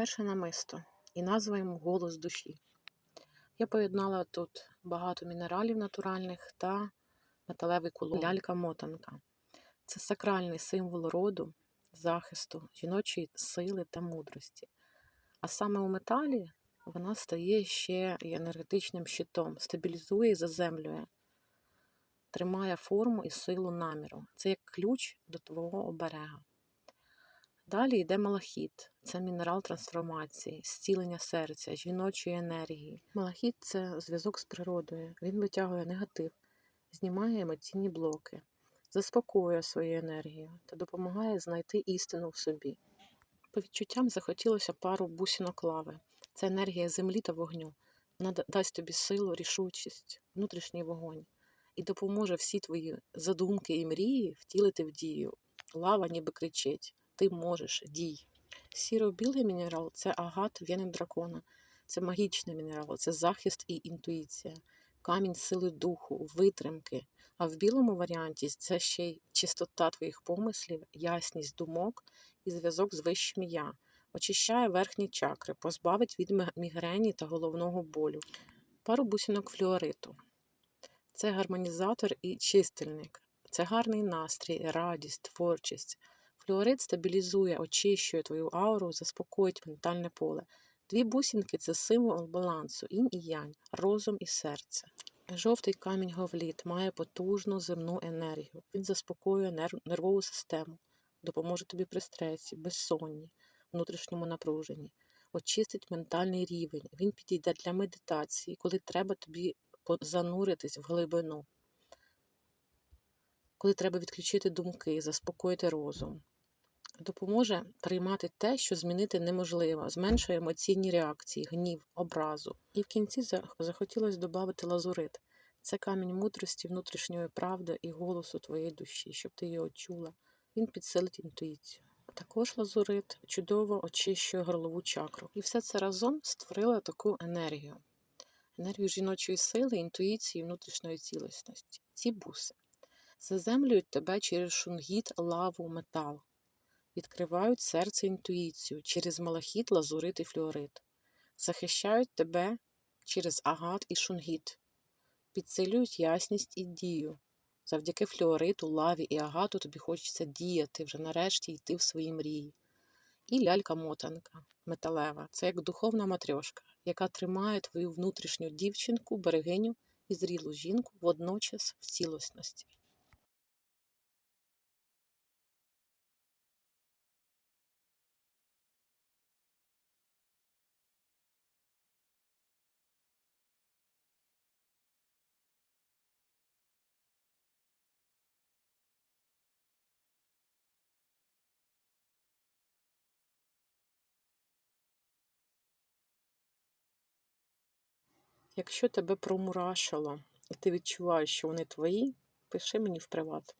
Перше намисто і назва йому голос душі. Я поєднала тут багато мінералів натуральних та металевий кулон лялька-мотанка. Це сакральний символ роду, захисту, жіночої сили та мудрості. А саме у металі вона стає ще й енергетичним щитом, стабілізує і заземлює, тримає форму і силу наміру. Це як ключ до твого оберега. Далі йде малахіт. Це мінерал трансформації, зцілення серця, жіночої енергії. Малахіт це зв'язок з природою. Він витягує негатив, знімає емоційні блоки, заспокоює свою енергію та допомагає знайти істину в собі. По відчуттям захотілося пару бусинок лави. Це енергія землі та вогню. Вона дасть тобі силу, рішучість, внутрішній вогонь і допоможе всі твої задумки і мрії втілити в дію. Лава ніби кричить: ти можеш, дій. Сіро-білий мінерал це агат вени дракона. Це магічний мінерал, це захист і інтуїція, камінь сили духу, витримки. А в білому варіанті це ще й чистота твоїх помислів, ясність думок і зв'язок з вищим я. Очищає верхні чакри, позбавить від мігрені та головного болю. Пару бусинок флюориту. Це гармонізатор і чистильник. Це гарний настрій, радість, творчість. Флюорит стабілізує, очищує твою ауру, заспокоїть ментальне поле. Дві бусинки це символ балансу, інь і янь, розум і серце. Жовтий камінь говліт має потужну земну енергію. Він заспокоює нерв- нервову систему, допоможе тобі при стресі, безсонні, внутрішньому напруженні, очистить ментальний рівень. Він підійде для медитації, коли треба тобі зануритись в глибину, коли треба відключити думки, заспокоїти розум. Допоможе приймати те, що змінити неможливо, зменшує емоційні реакції, гнів, образу. І в кінці зах- захотілося додати лазурит. Це камінь мудрості, внутрішньої правди і голосу твоєї душі, щоб ти його чула. Він підсилить інтуїцію. Також лазурит чудово очищує горлову чакру. І все це разом створило таку енергію. Енергію жіночої сили, інтуїції, внутрішньої цілісності. Ці буси заземлюють тебе через шунгіт, лаву, метал відкривають серце інтуїцію через малахіт, лазурит і флюорит, захищають тебе через агат і шунгіт, підсилюють ясність і дію. Завдяки флюориту, лаві і агату тобі хочеться діяти, вже нарешті йти в свої мрії. І лялька-мотанка металева це як духовна матрьошка, яка тримає твою внутрішню дівчинку, берегиню і зрілу жінку водночас в цілісності. Якщо тебе промурашило, і ти відчуваєш, що вони твої, пиши мені в приват.